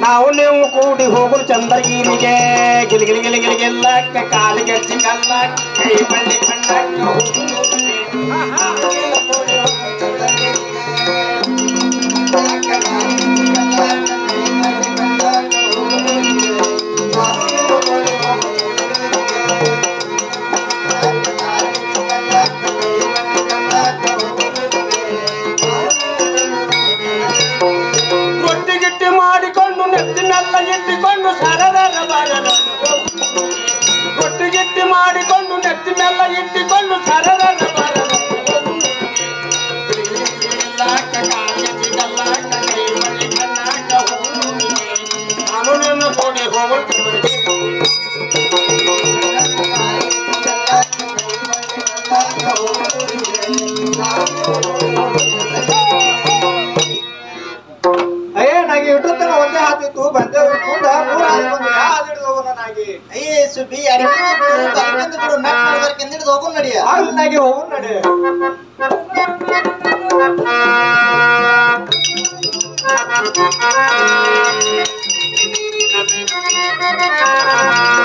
ನಾವು ನೀವು ಕೂಡಿ ಹೋಗುರು ಚಂದ್ರಗಿರಿಗೆ ಗಿಲಿ ಗಿಲಿ ಗಿಲಿ ಗಿಲಿ ಗಿಲ್ಲಕ್ಕ ಕಾಲಿಗೆ ಹಚ್ಚಿ ಕಲ್ಲ ಕೈ ಬಳ್ಳಿ ಕಣ್ಣಕ್ಕ ನೆತ್ತಿನೆಲ್ಲ ಸರದಾರ ಸರದರ ಬರದ ರೊಟ್ಟಿ ಗಿಟ್ಟಿ ಮಾಡಿಕೊಂಡು ನೆತ್ತಿನೆಲ್ಲ ಇಟ್ಟಿಕೊಂಡು ಸರದಾರ ಬರದ ನಾನು ನನ್ನ ಕೋಣೆ ಹೋಗುತ್ತೇನೆ. ಹಿಡ್ದು ಹೋಗೋಣ ನಾಗಿ ಅಯ್ಯೇ ಸುಬ್ಬಿ ಅಡಿಕೆ ಬಿಡು ಅಡಿಕೆ ಬಿಡು ನಟ್ ಮಾಡ್ಬಾರ್ದು ಕೆಂದಿಡ್ದು ಹೋಗು ನಡಿಯ ಆಗ್ಲಿ ನಾಗಿ ಹೋಗು ನಡಿ ಯೋ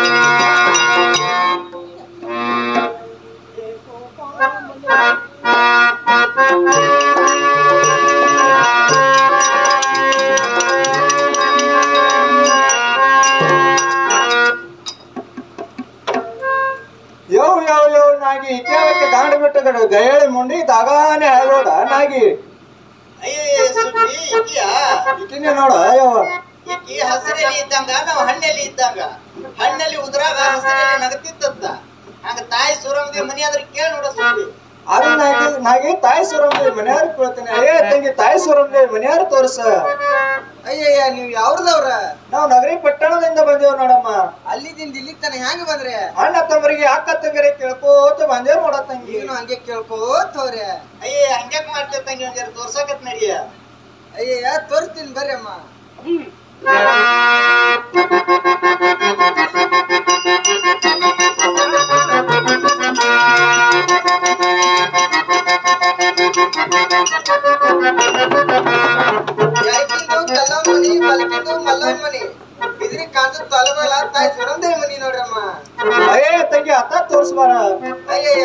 ನಾಗಿ ಕೇಳಕ್ಕೆ ಗಾಂಡ ಬಿಟ್ಟು ಗಡು ಗಯಳಿ ಮುಂಡಿ ತಗಾನೆ ಆಗೋಡ. ನಾಗಿ. ಅಯ್ಯೋ ಇಟ್ಟಿನೇ ನೋಡ ಯವ್ವ ಈಕಿ ಹಸಿರಲ್ಲಿ ಇದ್ದಂಗ ನಾವು ಹಣ್ಣಲ್ಲಿ ಇದ್ದಂಗ. ಹಣ್ಣಲ್ಲಿ ಉದ್ರಾಗ ಹಸಿರಲ್ಲಿ ನಗತಿತ್ತಂತ. ಹಂಗ ತಾಯಿ ಸುರಂಗದಿ ಮನಿ ಆದ್ರೆ ಕೇಳಿ ನೋಡ ಸುಬ್ಬಿ ಅದು ನಾಗಿ ನಾಗಿ ತಾಯಿ ಸುರಂದೇವಿ ಮನೆಯಾರು ಕೇಳ್ತೀನಿ. ಅಯ್ಯ ತಂಗಿ ತಾಯಿ ಸುರಂದೇವಿ ಮನೆಯಾರು ತೋರ್ಸ. ಅಯ್ಯಯ್ಯ ನೀವು ಯಾವ್ದವ್ರ ನಾವು ನಗರಿ ಪಟ್ಟಣದಿಂದ ಬಂದೇವ್ ನೋಡಮ್ಮ. ಅಲ್ಲಿದಿಂದ ಇಲ್ಲಿ ತನ ಹೆಂಗ ಬಂದ್ರೆ? ಅಣ್ಣ ತಮ್ಮರಿಗೆ ಅಕ್ಕ ತಂಗರಿ ಕೇಳ್ಕೋತ ಬಂದೇವ್ ನೋಡ ತಂಗಿ. ನೀನು ಹಂಗೆ ಕೇಳ್ಕೋತವ್ರೆ. ಅಯ್ಯ ಹಂಗ್ಯಾಕ್ ಮಾಡ್ತೇವೆ ತಂಗಿ ಒಂದ್ ಜರ ತೋರ್ಸಕತ್ ನಡಿಯ ಅಯ್ಯಯ್ಯ ತೋರಿಸ್ತೀನಿ ಬರ್ರಿ ಅಮ್ಮ.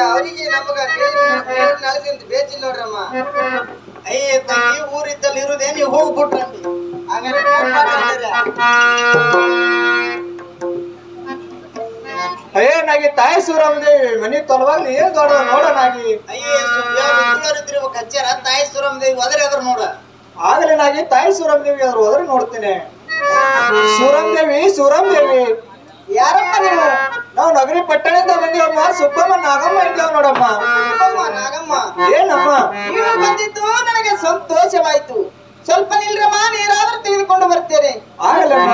ಅವರಿಗೆ ನಮಗ ನಳದಿಂದ ಬೇಚಿಲ್ಲ ನೋಡ್ರಮ್ಮ ಅಯ್ಯ ತಂಗಿ ಊರಿದ್ದಲ್ಲಿ ಇರುದೇ ನೀವು ಹೋಗ್ಬಿಟ್ರಂడి ಹಂಗಾರೆ ಅಯ್ಯನಾಗಿ ತಾಯಿ ಸುರಂದೇವಿ ಮನಿ ತೊಲವಾಗ್ಲಿ ಏನ್ ದೊಡ್ಡ ನೋಡ ನಾಗಿ. ಅಯ್ಯ ಕಚ್ಚಾರ ತಾಯಿ ಸುರಮದೇವಿ ಒದರಿ ಅದ್ರ ನೋಡ. ಆಗಲೇ ನಾಗಿ ತಾಯಿ ಸುರಂದೇವಿ ಅದ್ರ ಹೋದ್ರೆ ನೋಡ್ತೀನಿ. ಸುರಂದೇವಿ ಸುರಂದೇವಿ ಯಾರಪ್ಪ ನೀವು? ನಾವು ನಗರಿ ಪಟ್ಟಣದಿಂದ ಬಂದೇವಮ್ಮ. ಸುಬ್ಬಮ್ಮ ನಾಗಮ್ಮ ಇದ್ದೇವ್ ನೋಡಮ್ಮ. ನಾಗಮ್ಮ. ಏನಮ್ಮ? ನೀವು ಬಂದಿದ್ದು ನನಗೆ ಸಂತೋಷವಾಯ್ತು. ಸ್ವಲ್ಪ ನಿಲ್ರಮ್ಮ ನೀರಾದ್ರೂ ತೆಗೆದುಕೊಂಡು ಬರ್ತೇನೆ. ಆಗಲಮ್ಮ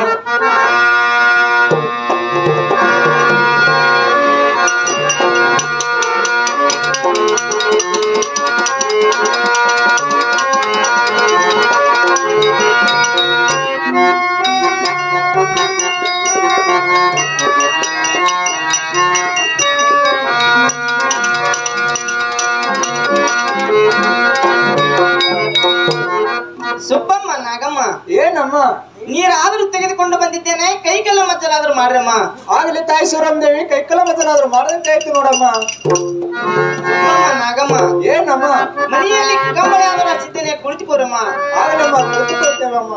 ಸುಬ್ಬಮ್ಮ ನಾಗಮ್ಮ ಏನಮ್ಮ ನೀರಾದ್ರೂ ತೆಗೆದುಕೊಂಡು ಬಂದಿದ್ದೇನೆ ಕೈಗೆಲ್ಲ ಮಜ್ಜಲಾದ್ರೂ ಮಾಡ್ರಮ್ಮ ಆಗಲೇ ತಾಯಿ ಸುರಂದೇವಿ ಕೈಕಲ ಮಜನಾದ್ರು ಮಾಡದಂತೆ ಆಯ್ತು ನೋಡಮ್ಮ ಸುಬ್ಬಮ್ಮ ನಾಗಮ್ಮ ಏನಮ್ಮ ಮನೆಯಲ್ಲಿ ಕಂಬಳ ಯಾವ್ದಾರು ಹಚ್ಚಿದ್ದೇನೆ ಕುಳಿತುಕೋರಮ್ಮ ಆಗಲಮ್ಮ ಕೂತ್ಕೊಳ್ತೇವಮ್ಮ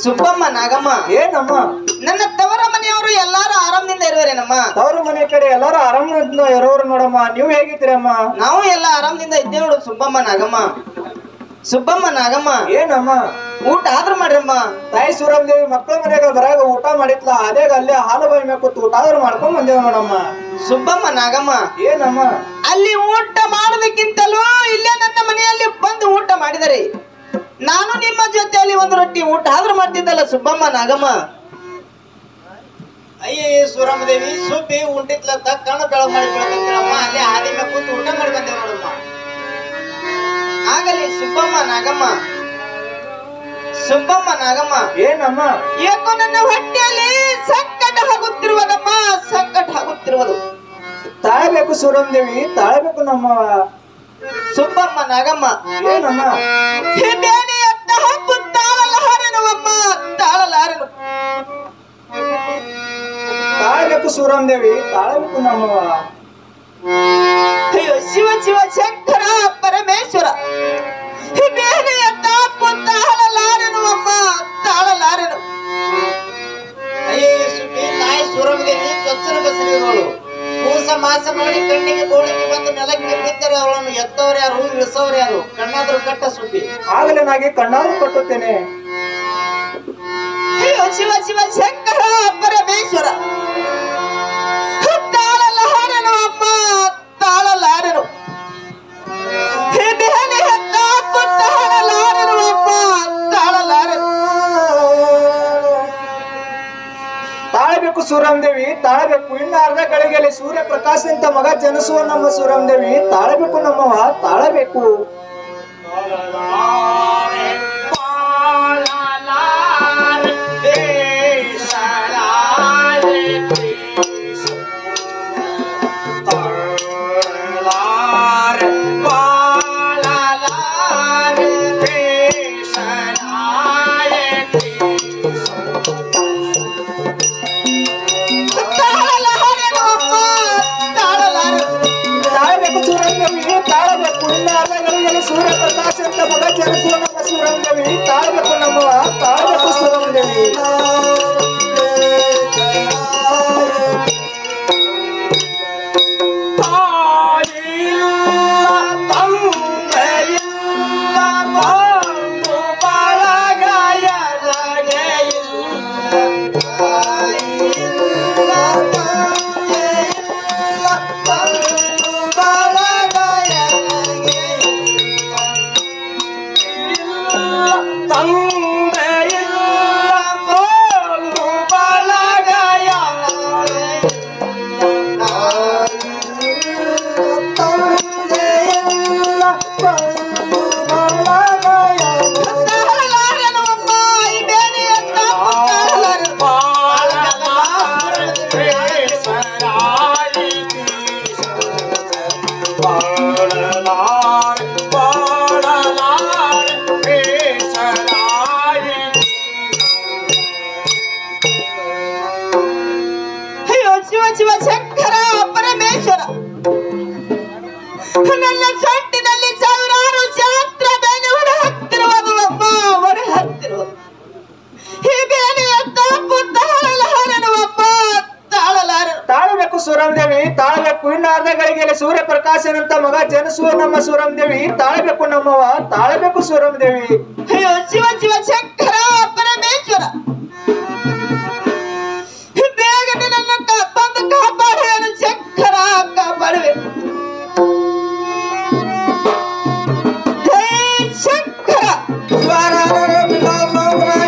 ಸುಬ್ಬಮ್ಮ ನಾಗಮ್ಮ. ಏನಮ್ಮ? ನನ್ನ ತವರ ಮನೆಯವರು ಎಲ್ಲಾರು ಆರಾಮದಿಂದ ಇರುವರೇನಮ್ಮ? ತವರ ಮನೆ ಕಡೆ ಎಲ್ಲಾರು ಆರಾಮದಿಂದ ಇರೋರು ನೋಡಮ್ಮ. ನೀವು ಹೇಗಿದ್ದೀರಮ್ಮ? ನಾವು ಎಲ್ಲ ಆರಾಮದಿಂದ ಇದ್ದೇವೆ ನೋಡು ಸುಬ್ಬಮ್ಮ ನಾಗಮ್ಮ. ಸುಬ್ಬಮ್ಮ ನಾಗಮ್ಮ. ಏನಮ್ಮ? ಊಟ ಆದ್ರೂ ಮಾಡ್ರಮ್ಮ. ತಾಯಿ ಸೂರಮ್ ಸುರಂದೇವಿ ಮಕ್ಕಳ ಮನೆಗೆ ಬರಾಗ ಊಟ ಮಾಡಿತ್ಲ ಅದೇ ಅಲ್ಲೇ ಹಾಲು ಬಾಯಿ ಮೇಲೆ ಕೂತು ಊಟ ಆದ್ರೂ ಮಾಡ್ಕೊಂಡ್ ಬಂದೇವ ನೋಡಮ್ಮ. ಸುಬ್ಬಮ್ಮ ನಾಗಮ್ಮ. ಏನಮ್ಮ? ಅಲ್ಲಿ ಊಟ ಮಾಡೋದಕ್ಕಿಂತಲೂ ಇಲ್ಲೇ ನನ್ನ ಮನೆಯಲ್ಲಿ ಬಂದು ಊಟ ಮಾಡಿದರೆ ನಾನು ನಿಮ್ಮ ಜೊತೆಯಲ್ಲಿ ಒಂದು ರೊಟ್ಟಿ ಊಟ ಆದ್ರೂ ಮಾಡ್ತಿದ್ದಲ್ಲ ಸುಬ್ಬಮ್ಮ ನಾಗಮ್ಮ. ಅಯ್ಯೇ ಸುರಮದೇವಿ ಸುಬ್ಬಿ ಉಂಟಿತ್ಲತ್ತ ಕಣ್ಣು ಬೆಳ ಮಾಡಿ ಬೆಳಗಂತೇಳಮ್ಮ ಅಲ್ಲಿ ಹಾದಿ ಮೇಲೆ ಕೂತು ಊಟ ಮಾಡಿ ಬಂದೆ ನೋಡಮ್ಮ. ಆಗಲಿ ಸುಬ್ಬಮ್ಮ ನಾಗಮ್ಮ. ಸುಬ್ಬಮ್ಮ ನಾಗಮ್ಮ. ಏನಮ್ಮ? ಯಾಕೋ ನನ್ನ ಹೊಟ್ಟೆಯಲ್ಲಿ ಸಂಕಟ ಆಗುತ್ತಿರುವುದಮ್ಮ ಸಂಕಟ ಆಗುತ್ತಿರುವುದು. ತಾಳಬೇಕು ಸೂರಮ್ದೇವಿ ತಾಳಬೇಕು ನಮ್ಮವ ಸುಬ್ಬಮ್ಮ ನಾಗಮ್ಮ ಏನಮ್ಮ ಬೇನೆಯತ್ತ ಹಬ್ಬು ತಾಳಲಾರೆನುವಮ್ಮ ತಾಳಲಾರೆನು ತಾಳಬೇಕು ಸೂರಮ್ದೇವಿ ತಾಳಬೇಕು ನಮ್ಮವ ಅಯ್ಯೋ ಶಿವ ಶಿವ ಶಂಕರ ಪರಮೇಶ್ವರ ಬೇನೆಯತ್ತ ಕೂಸ ಮಾಸ ಮಾಡಿ ಕಣ್ಣಿಗೆ ಗೋಳಿಗೆ ಬಂದು ನೆಲಕ್ಕೆ ಬಿದ್ದರೆ ಅವಳನ್ನು ಎತ್ತವ್ರು ಯಾರು ಇಳಿಸೋರು ಯಾರು? ಕಣ್ಣಾದ್ರೂ ಕಟ್ಟ ಸುದ್ದಿ. ಆಗಲೇ ನಾಗೆ ಕಣ್ಣಾದ್ರೂ ಕಟ್ಟುತ್ತೇನೆ. ಶಿವ ಶಿವ ಶಂಕರ ಪರಮೇಶ್ವರ. ಸೂರಾಮ್ ಅಮ್ಮ ತಾಳಲಾರೆನು. ತಾಳಲಾರೆನು. ತಾಳಬೇಕು ಇನ್ನು ಅರ್ಧ ಗಳಿಗೆಯಲ್ಲಿ ಸೂರ್ಯ ಪ್ರಕಾಶ್ ಅಂತ ಮಗ ಜನಿಸುವ ನಮ್ಮ ಸೂರಮ್ದೇವಿ ತಾಳಬೇಕು ನಮ್ಮವ ತಾಳಬೇಕು. ಗಳಿಗೆಯಲ್ಲಿ ಸೂರ್ಯ ಪ್ರಕಾಶ್ ಅಂತ ಮಗ ಜನಿಸುವ ನಮ್ಮ ಸೂರಮ್ದೇವಿ ತಾಳಬೇಕು ನಮ್ಮವ ಗಳಿಗೆಯಲ್ಲಿ ಸೂರ್ಯ ಪ್ರಕಾಶನಂತ ಮಗ ಜನಿಸುವ ನಮ್ಮ ಸೂರಮ್ದೇವಿ, ತಾಳಬೇಕು ನಮ್ಮವ ತಾಳಬೇಕು ಸೂರಮ್ದೇವಿ. ಅಯ್ಯೋ, ಶಿವ ಶಿವ ಶಂಕರ